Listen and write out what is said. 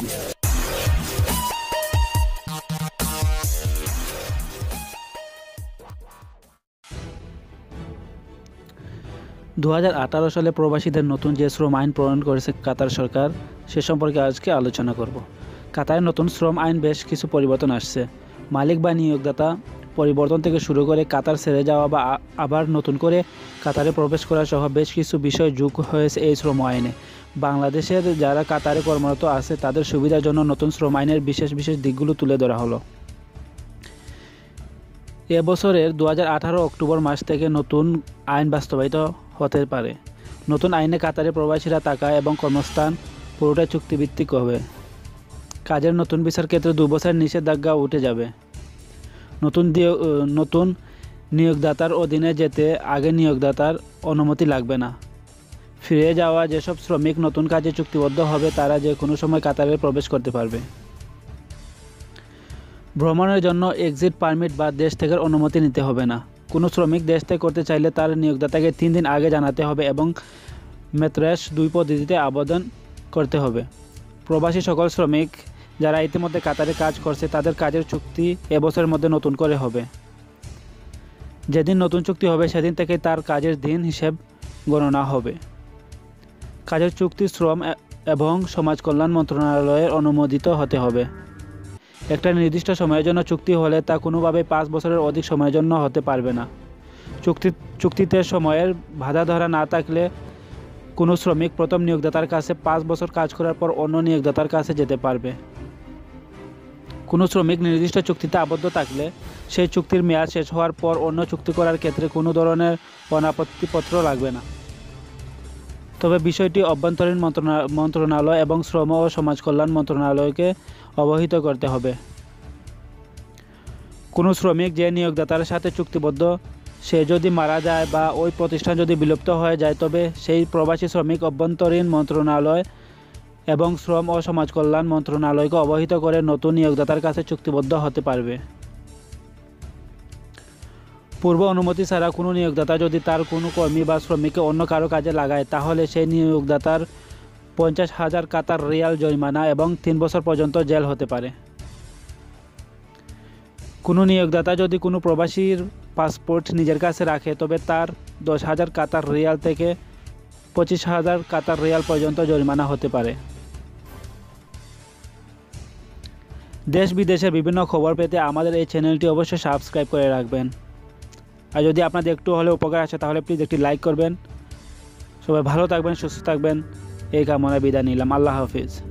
দু সালে প্রবাসীদের নতুন যে শ্রম আইন প্রণয়ন করেছে কাতার সরকার, সে সম্পর্কে আজকে আলোচনা করব। কাতারের নতুন শ্রম আইন বেশ কিছু পরিবর্তন আসছে। মালিক বা নিয়োগদাতা পরিবর্তন থেকে শুরু করে কাতার ছেড়ে যাওয়া বা আবার নতুন করে কাতারে প্রবেশ করা সহ বেশ কিছু বিষয় যোগ হয়েছে এই শ্রম আইনে। বাংলাদেশের যারা কাতারে কর্মরত আছে, তাদের সুবিধার জন্য নতুন শ্রম আইনের বিশেষ বিশেষ দিকগুলো তুলে ধরা হলো। এবছরের দু হাজার অক্টোবর মাস থেকে নতুন আইন বাস্তবায়িত হতে পারে। নতুন আইনে কাতারে প্রবাসীরা টাকা এবং কর্মস্থান পুরোটাই চুক্তিভিত্তিক হবে। কাজের নতুন বিচার ক্ষেত্রে দু বছর নিষেধাজ্ঞা উঠে যাবে। নতুন নতুন নিয়োগদাতার অধীনে যেতে আগে নিয়োগদাতার অনুমতি লাগবে না। ফিরে যাওয়া যেসব শ্রমিক নতুন কাজে চুক্তিবদ্ধ হবে, তারা যে কোনো সময় কাতারে প্রবেশ করতে পারবে। ভ্রমণের জন্য এক্সিট পারমিট বা দেশ থেকে অনুমতি নিতে হবে না। কোনো শ্রমিক দেশ থেকে করতে চাইলে তার নিয়োগদাতাকে তিন দিন আগে জানাতে হবে এবং মেত্রেস দুই পদ্ধতিতে আবেদন করতে হবে। প্রবাসী সকল শ্রমিক যারা ইতিমধ্যে কাতারে কাজ করছে, তাদের কাজের চুক্তি এবছরের মধ্যে নতুন করে হবে। যেদিন নতুন চুক্তি হবে, সেদিন থেকে তার কাজের দিন হিসেব গণনা হবে। কাজের চুক্তি, শ্রম এবং সমাজ কল্যাণ মন্ত্রণালয়ের অনুমোদিত হতে হবে। একটা নির্দিষ্ট সময়ের জন্য চুক্তি হলে তা কোনোভাবেই পাঁচ বছরের অধিক সময়ের জন্য হতে পারবে না। চুক্তি, চুক্তিতে সময়ের বাধা ধরা না থাকলে কোনো শ্রমিক প্রথম নিয়োগদাতার কাছে পাঁচ বছর কাজ করার পর অন্য নিয়োগদাতার কাছে যেতে পারবে। কোনো শ্রমিক নির্দিষ্ট চুক্তিতে আবদ্ধ থাকলে সেই চুক্তির মেয়াদ শেষ হওয়ার পর অন্য চুক্তি করার ক্ষেত্রে কোনো ধরনের অনাপত্তিপত্র লাগবে না। তবে বিষয়টি অভ্যন্তরীণ মন্ত্রণা- মন্ত্রণালয় এবং শ্রম ও সমাজ কল্যাণ মন্ত্রণালয়কে অবহিত করতে হবে। কোনো শ্রমিক যে নিয়োগদাতার সাথে চুক্তিবদ্ধ, সে যদি মারা যায় বা ওই প্রতিষ্ঠান যদি বিলুপ্ত হয়ে যায়, তবে সেই প্রবাসী শ্রমিক অভ্যন্তরীণ মন্ত্রণালয় এবং শ্রম ও সমাজ কল্যাণ মন্ত্রণালয়কে অবহিত করে নতুন নিয়োগদাতার কাছে চুক্তিবদ্ধ হতে পারবে। পূর্ব অনুমতি ছাড়া কোনো নিয়োগদাতা যদি তার কোনো কর্মী বা শ্রমিককে অন্য কারও কাজে লাগায়, তাহলে সেই নিয়োগদাতার পঞ্চাশ হাজার কাতার রিয়াল জরিমানা এবং তিন বছর পর্যন্ত জেল হতে পারে। কোনো নিয়োগদাতা যদি কোনো প্রবাসীর পাসপোর্ট নিজের কাছে রাখে, তবে তার দশ হাজার কাতার রিয়াল থেকে পঁচিশ হাজার কাতার রিয়াল পর্যন্ত জরিমানা হতে পারে। দেশ বিদেশের বিভিন্ন খবর পেতে আমাদের এই চ্যানেলটি অবশ্যই সাবস্ক্রাইব করে রাখবেন। আর যদি আপনাদের একটু হলে উপকার আছে তাহলে প্লিজ একটি লাইক করবেন। সবাই ভালো থাকবেন, সুস্থ থাকবেন। এই কামনা বিদায় নিলাম। আল্লাহ হাফিজ।